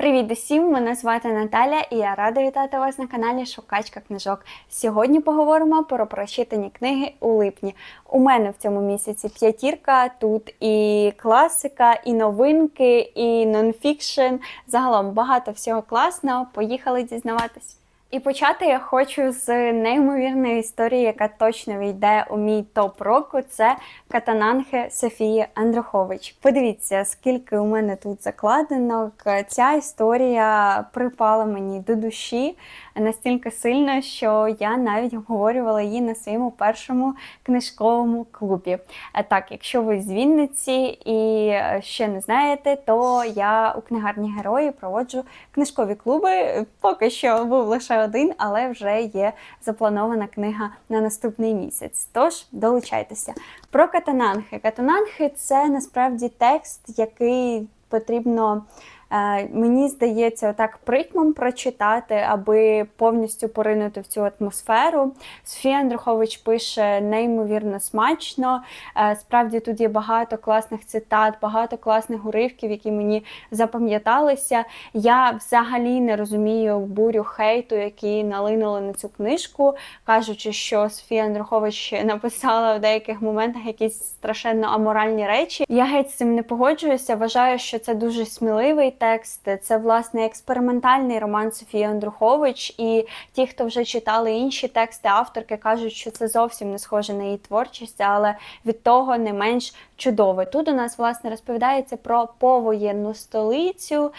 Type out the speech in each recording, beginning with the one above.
Привіт усім! Мене звати Наталя і я рада вітати вас на каналі Шукачка книжок. Сьогодні поговоримо про прочитані книги у липні. У мене в цьому місяці п'ятірка, тут і класика, і новинки, і нонфікшн. Загалом багато всього класного. Поїхали дізнаватись. І почати я хочу з неймовірної історії, яка точно війде у мій топ року. Це Катананхе Софії Андрухович. Подивіться, скільки у мене тут закладинок. Ця історія припала мені до душі настільки сильно, що я навіть обговорювала її на своєму першому книжковому клубі. Е, Так, якщо ви з Вінниці і е, ще не знаєте, то я у книгарні герої проводжу книжкові клуби. Поки що був лише один, але вже є запланована книга на наступний місяць. Тож долучайтеся. Про катананхи. Катананхи це насправді текст, який потрібно. Е, Мені здається, отак притьмом прочитати, аби повністю поринути в цю атмосферу. Софія Андрухович пише неймовірно смачно. Е, Справді тут є багато класних цитат, багато класних уривків, які мені запам'яталися. Я взагалі не розумію бурю хейту, які налинули на цю книжку, кажучи, що Софія Андрухович написала в деяких моментах якісь страшенно аморальні речі. Я геть з цим не погоджуюся. Вважаю, що це дуже сміливий текст. Це власне експериментальний роман Софії Андрухович. І ті, хто вже читали інші тексти авторки, кажуть, що це зовсім не схоже на її творчість, але від того не менш чудове. Тут у нас власне розповідається про повоєнну столицю,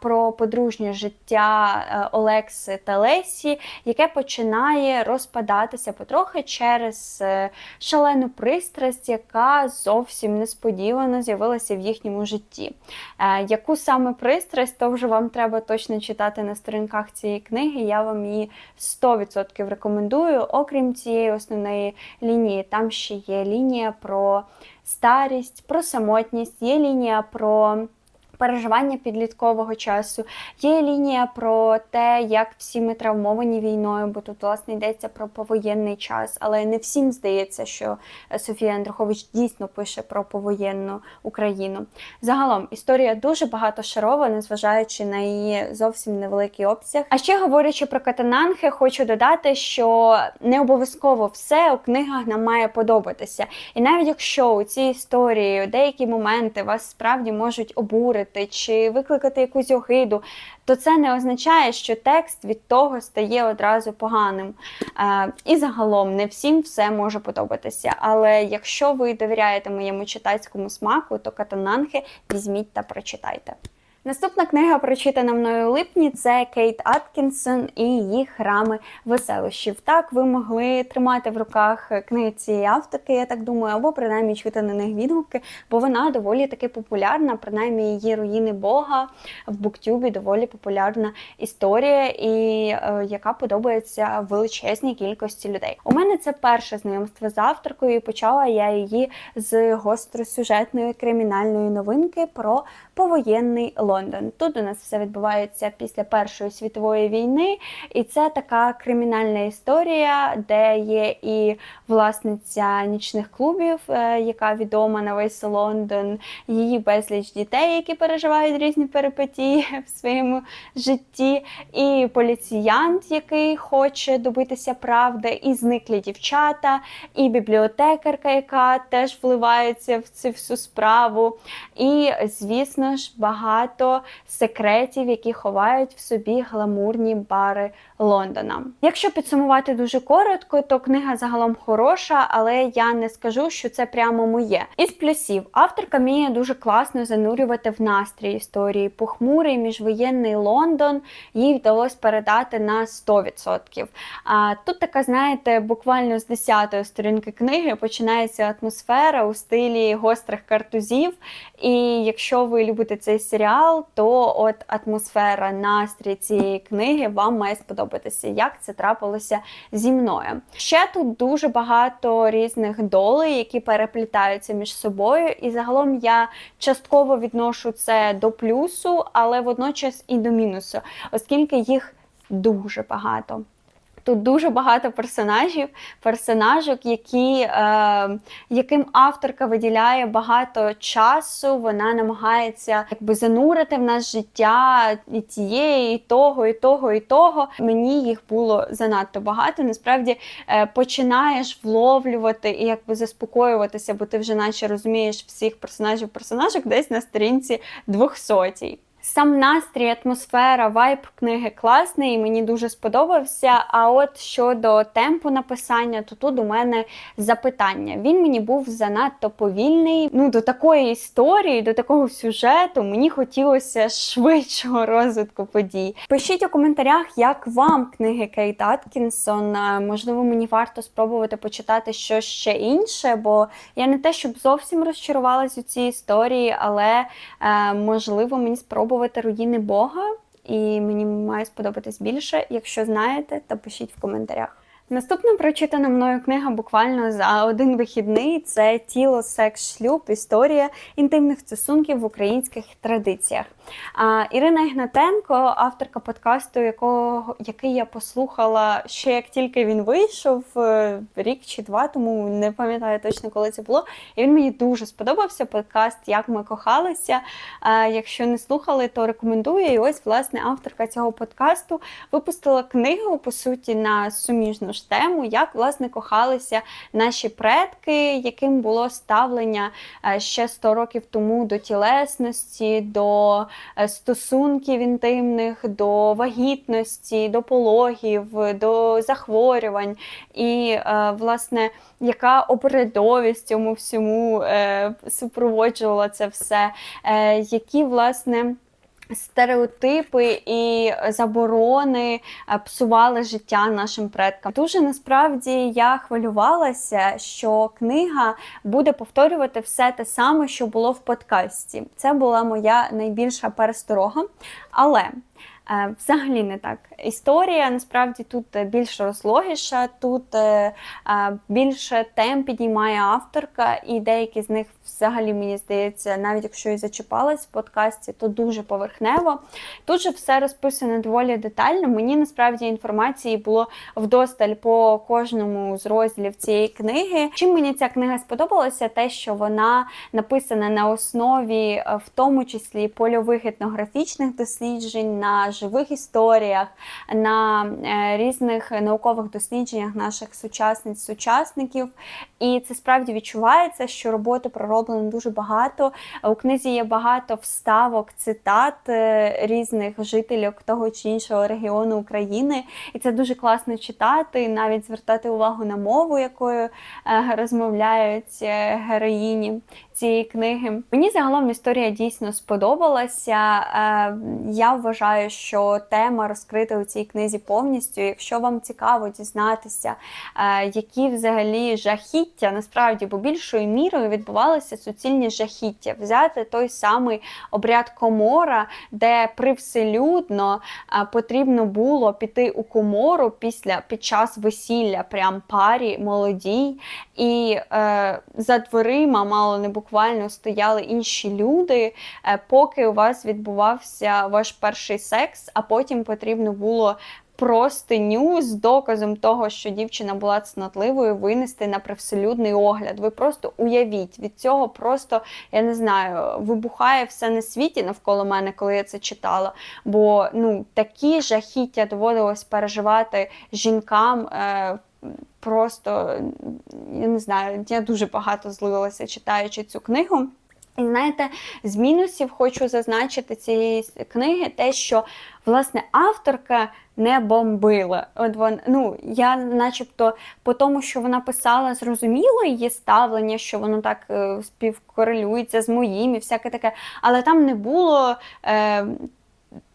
про подружнє життя е, Олекси та Лесі, яке починає розпадатися потрохи через е, шалену пристрасть, яка зовсім несподівано з'явилася в їхньому житті. Е, Яку саме пристрасть, то вже вам треба точно читати на сторінках цієї книги. Я вам її 100% рекомендую. Окрім цієї основної лінії, там ще є лінія про старість, про самотність, є лінія про. Переживання підліткового часу, є лінія про те, як всі ми травмовані війною, бо тут власне йдеться про повоєнний час, але не всім здається, що Софія Андрухович дійсно пише про повоєнну Україну. Загалом історія дуже багатошарова, незважаючи на її зовсім невеликий обсяг. А ще говорячи про катананхи, хочу додати, що не обов'язково все у книгах нам має подобатися. І навіть якщо у цій історії деякі моменти вас справді можуть обурити чи викликати якусь огиду, то це не означає, що текст від того стає одразу поганим. Е, і загалом не всім все може подобатися. Але якщо ви довіряєте моєму читацькому смаку, то катананхи візьміть та прочитайте. Наступна книга, прочитана мною у липні, це Кейт Аткінсон і її храми веселощів. Так, ви могли тримати в руках книги цієї авторки, я так думаю, або принаймні чути на них відгуки, бо вона доволі таки популярна, принаймні її руїни Бога в Буктюбі доволі популярна історія, і е, яка подобається величезній кількості людей. У мене це перше знайомство з авторкою. і Почала я її з гостросюжетної кримінальної новинки про повоєнний Лондон. Тут у нас все відбувається після Першої світової війни, і це така кримінальна історія, де є і власниця нічних клубів, е, яка відома на весь Лондон, її безліч дітей, які переживають різні перипетії в своєму житті, і поліціянт, який хоче добитися правди, і зниклі дівчата, і бібліотекарка, яка теж вливається в цю всю справу. І, звісно ж, багато секретів, які ховають в собі гламурні бари Лондона. Якщо підсумувати дуже коротко, то книга загалом хороша, але я не скажу, що це прямо моє. Із плюсів авторка вміє дуже класно занурювати в настрій історії. Похмурий міжвоєнний Лондон їй вдалося передати на 100%. А тут така, знаєте, буквально з 10-ї сторінки книги починається атмосфера у стилі гострих картузів. І якщо ви любите цей серіал, то от атмосфера, настрій цієї книги вам має сподобатися, як це трапилося зі мною. Ще тут дуже багато різних долей, які переплітаються між собою, і загалом я частково відношу це до плюсу, але водночас і до мінусу, оскільки їх дуже багато. Тут дуже багато персонажів, персонажок, які, е, яким авторка виділяє багато часу. Вона намагається якби занурити в нас життя і тієї, і того, і того, і того. Мені їх було занадто багато. Насправді е, починаєш вловлювати і якби заспокоюватися, бо ти вже наче розумієш всіх персонажів персонажок десь на сторінці 200. Сам настрій, атмосфера, вайб книги класний, і мені дуже сподобався. А от щодо темпу написання, то тут у мене запитання. Він мені був занадто повільний. Ну, до такої історії, до такого сюжету мені хотілося швидшого розвитку подій. Пишіть у коментарях, як вам книги Кейт Аткінсон. Е, Можливо, мені варто спробувати почитати щось ще інше, бо я не те, щоб зовсім розчарувалась у цій історії, але е, можливо мені спробувати руїни Бога, і мені має сподобатись більше. Якщо знаєте, то пишіть в коментарях. Наступна прочитана мною книга буквально за один вихідний це тіло, секс, шлюб, історія інтимних стосунків в українських традиціях. А, Ірина Ігнатенко, авторка подкасту, якого який я послухала ще як тільки він вийшов, е, рік чи два, тому не пам'ятаю точно, коли це було. І він мені дуже сподобався. Подкаст Як ми кохалися. А, Якщо не слухали, то рекомендую. І ось власне авторка цього подкасту випустила книгу по суті на суміжну ж тему, як власне кохалися наші предки, яким було ставлення е, ще 100 років тому до тілесності, до е, стосунків інтимних, до вагітності, до пологів, до захворювань, і е, власне яка обрядовість цьому всьому супроводжувала це все, які власне стереотипи і заборони е, псували життя нашим предкам. Дуже насправді я хвилювалася, що книга буде повторювати все те саме, що було в подкасті. Це була моя найбільша пересторога. Але взагалі не так. Історія насправді тут більш розлогіша, тут е, більше тем піднімає авторка, і деякі з них взагалі, мені здається, навіть якщо і зачіпалась в подкасті, то дуже поверхнево. Тут же все розписано доволі детально. Мені насправді інформації було вдосталь по кожному з розділів цієї книги. Чим мені ця книга сподобалася, те, що вона написана на основі, е, в тому числі польових етнографічних досліджень. на живих історіях, на е, різних наукових дослідженнях наших сучасниць, сучасників. І це справді відчувається, що роботи пророблено дуже багато. У книзі є багато вставок, цитат е, різних жителів того чи іншого регіону України. І це дуже класно читати, навіть звертати увагу на мову, якою е, розмовляють героїні цієї книги. Мені загалом історія дійсно сподобалася. Е, я вважаю, що тема розкрита у цій книзі повністю. Якщо вам цікаво дізнатися, е, які взагалі жахіття насправді, бо більшою мірою відбувалися суцільні жахіття, взяти той самий обряд комора, де привселюдно е, потрібно було піти у комору після під час весілля, прям парі молодій, і е, за дверима мало не буквально буквально стояли інші люди, е, поки у вас відбувався ваш перший секс, а потім потрібно було. Простиню з доказом того, що дівчина була цнотливою, винести на привселюдний огляд. Ви просто уявіть, від цього просто, я не знаю, вибухає все на світі навколо мене, коли я це читала. Бо ну, такі жахіття доводилось переживати жінкам. Е просто я не знаю, я дуже багато злилася читаючи цю книгу. І знаєте, з мінусів хочу зазначити цієї книги те, що власне авторка не бомбила. От вон, ну я, начебто, по тому, що вона писала, зрозуміло її ставлення, що воно так е, співкорелюється з моїм і всяке таке, але там не було. Е,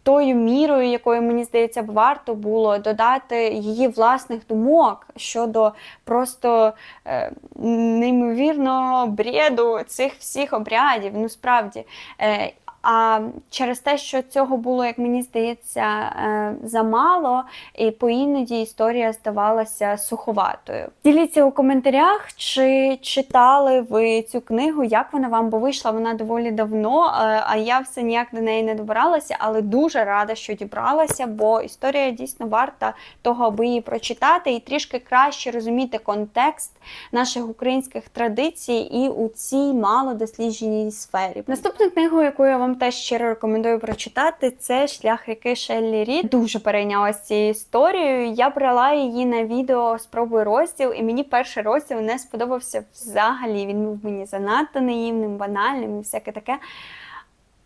тою мірою, якою мені здається, б варто було додати її власних думок щодо просто е, неймовірного бреду цих всіх обрядів. Ну, справді. Е, А через те, що цього було, як мені здається, е, замало, і по іноді історія здавалася суховатою. Діліться у коментарях, чи читали ви цю книгу, як вона вам, бо вийшла вона доволі давно, е, а я все ніяк до неї не добиралася, але дуже рада, що дібралася, бо історія дійсно варта того, аби її прочитати і трішки краще розуміти контекст наших українських традицій і у цій малодослідженій сфері. Наступну книгу, яку я вам теж щиро рекомендую прочитати, це шлях ріки Шеллі Рід. Дуже перейнялася цією історією. Я брала її на відео спробую розділ, і мені перший розділ не сподобався взагалі. Він був мені занадто наївним, банальним і всяке таке.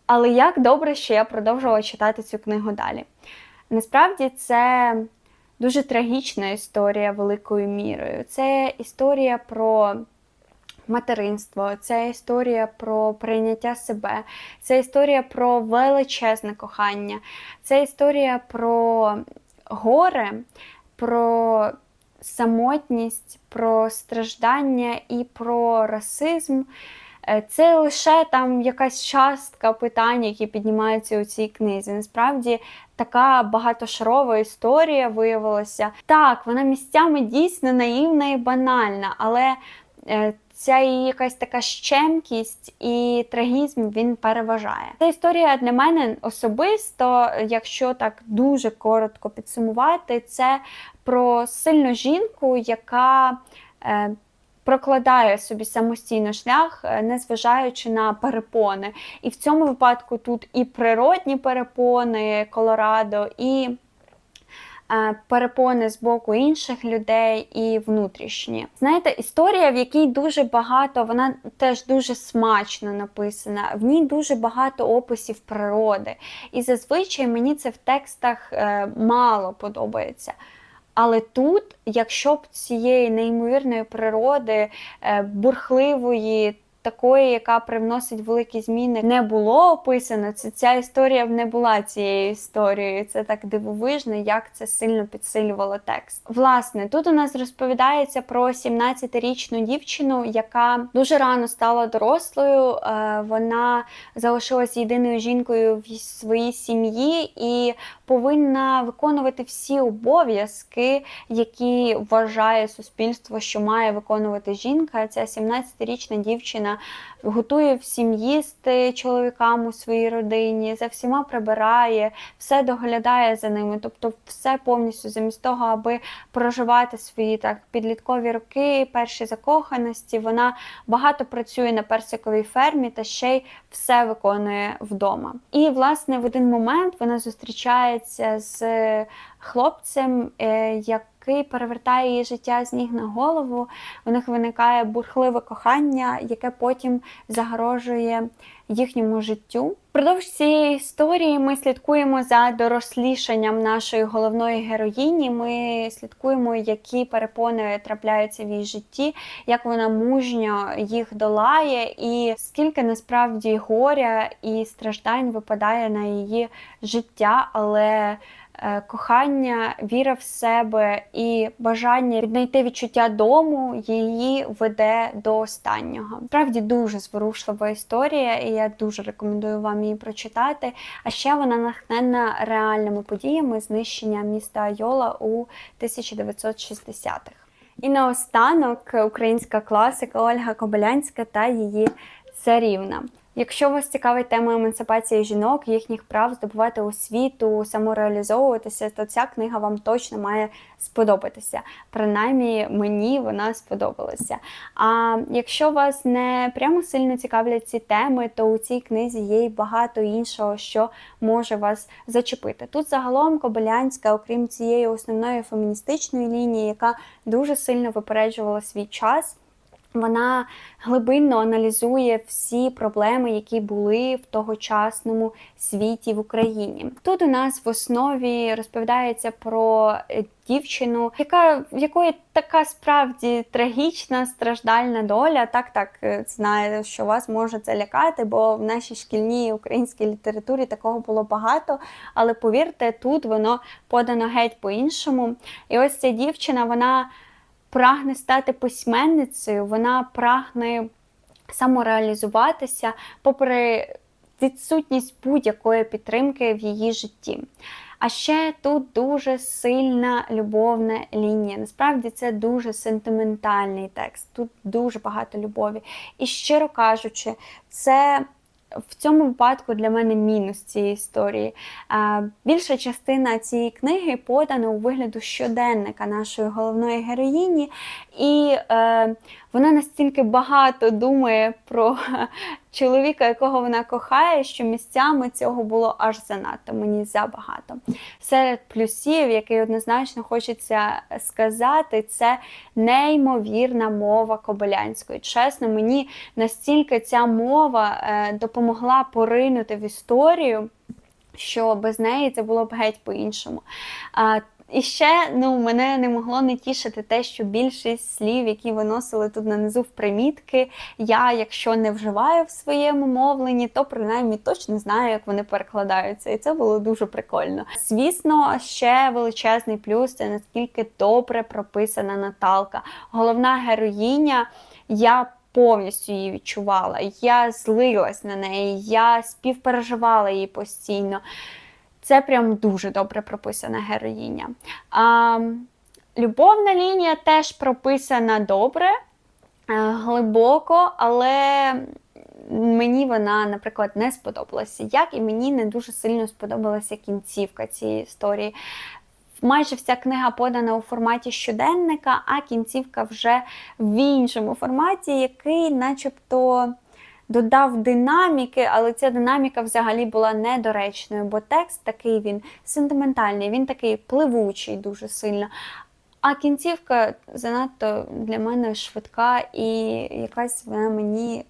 Але як добре, що я продовжувала читати цю книгу далі. Насправді це дуже трагічна історія великою мірою. Це історія про материнство, це історія про прийняття себе, це історія про величезне кохання, це історія про горе, про самотність, про страждання і про расизм. Е, Це лише там якась частка питань, які піднімаються у цій книзі. Насправді така багатошарова історія виявилася. Так, вона місцями дійсно наївна і банальна, але е, ця її якась така щемкість і трагізм він переважає. Ця історія для мене особисто, якщо так дуже коротко підсумувати, це про сильну жінку, яка е, прокладає собі самостійно шлях, е, незважаючи на перепони. І в цьому випадку тут і природні перепони Колорадо, і перепони з боку інших людей і внутрішні. Знаєте, історія, в якій дуже багато, вона теж дуже смачно написана, в ній дуже багато описів природи. І зазвичай мені це в текстах е, мало подобається. Але тут, якщо б цієї неймовірної природи, е, бурхливої, такої, яка привносить великі зміни, не було описано, це ця історія не була цією історією. Це так дивовижно, як це сильно підсилювало текст. Власне, тут у нас розповідається про 17-річну дівчину, яка дуже рано стала дорослою. Е, Вона залишилась єдиною жінкою в своїй сім'ї і повинна виконувати всі обов'язки, які вважає суспільство, що має виконувати жінка. Ця 17-річна дівчина готує всім їсти чоловікам у своїй родині, за всіма прибирає, все доглядає за ними. Тобто, все повністю замість того, аби проживати свої так підліткові роки, перші закоханості. Вона багато працює на персиковій фермі та ще й все виконує вдома. І, власне, в один момент вона зустрічається з хлопцем, е, який перевертає її життя з ніг на голову. У них виникає бурхливе кохання, яке потім загрожує їхньому життю. Впродовж цієї історії ми слідкуємо за дорослішанням нашої головної героїні. Ми слідкуємо, які перепони трапляються в її житті, як вона мужньо їх долає, і скільки насправді горя і страждань випадає на її життя, але кохання, віра в себе і бажання віднайти відчуття дому її веде до останнього. Справді дуже зворушлива історія, і я дуже рекомендую вам її прочитати. А ще вона натхнена реальними подіями знищення міста Айола у 1960-х. І наостанок українська класика Ольга Кобилянська та її царівна. Якщо вас цікавить тема емансипації жінок, їхніх прав здобувати освіту, самореалізовуватися, то ця книга вам точно має сподобатися. Принаймні мені вона сподобалася. А якщо вас не прямо сильно цікавлять ці теми, то у цій книзі є й багато іншого, що може вас зачепити. Тут загалом Кобилянська, окрім цієї основної феміністичної лінії, яка дуже сильно випереджувала свій час. Вона глибинно аналізує всі проблеми, які були в тогочасному світі в Україні. Тут у нас в основі розповідається про е, дівчину, яка в якої така справді трагічна, страждальна доля. Так, так е, знаю, що вас може це лякати, бо в нашій шкільній українській літературі такого було багато. Але повірте, тут воно подано геть по-іншому. І ось ця дівчина, вона прагне стати письменницею, вона прагне самореалізуватися, попри відсутність будь-якої підтримки в її житті. А ще тут дуже сильна любовна лінія. Насправді це дуже сентиментальний текст. Тут дуже багато любові. І щиро кажучи, це в цьому випадку для мене мінус цієї історії. Більша частина цієї книги подана у вигляду щоденника нашої головної героїні, і е, вона настільки багато думає про чоловіка, якого вона кохає, що місцями цього було аж занадто, мені забагато. Серед плюсів, який однозначно хочеться сказати, це неймовірна мова Кобилянської. Чесно, мені настільки ця мова е, допомогла поринути в історію, що без неї це було б геть по-іншому. І ще ну, мене не могло не тішити те, що більшість слів, які виносили тут нанизу в примітки, я, якщо не вживаю в своєму мовленні, то принаймні точно знаю, як вони перекладаються. І це було дуже прикольно. Звісно, ще величезний плюс це наскільки добре прописана Наталка. Головна героїня. Я повністю її відчувала. Я злилась на неї, я співпереживала її постійно. Це прям дуже добре прописана героїня. А, Любовна лінія теж прописана добре, е, глибоко, але мені вона, наприклад, не сподобалася. Як і мені не дуже сильно сподобалася кінцівка цієї історії. Майже вся книга подана у форматі щоденника, а кінцівка вже в іншому форматі, який, начебто, додав динаміки, але ця динаміка взагалі була недоречною, бо текст такий він сентиментальний, він такий пливучий дуже сильно. А кінцівка занадто для мене швидка і якась вона мені.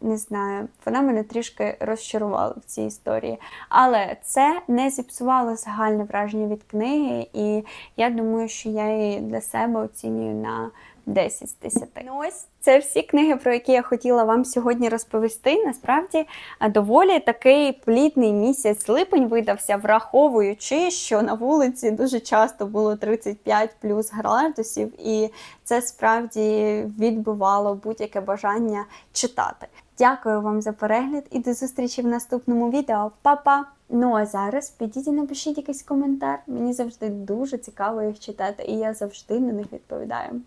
Не знаю, вона мене трішки розчарувала в цій історії. Але це не зіпсувало загальне враження від книги, і я думаю, що я її для себе оцінюю на 10 з 10. Ну ось це всі книги, про які я хотіла вам сьогодні розповісти. Насправді доволі такий плідний місяць липень видався, враховуючи, що на вулиці дуже часто було 35 плюс градусів, і це справді відбивало будь-яке бажання читати. Дякую вам за перегляд і до зустрічі в наступному відео. Па-па! Ну а зараз підіть і напишіть якийсь коментар. Мені завжди дуже цікаво їх читати, і я завжди на них відповідаю.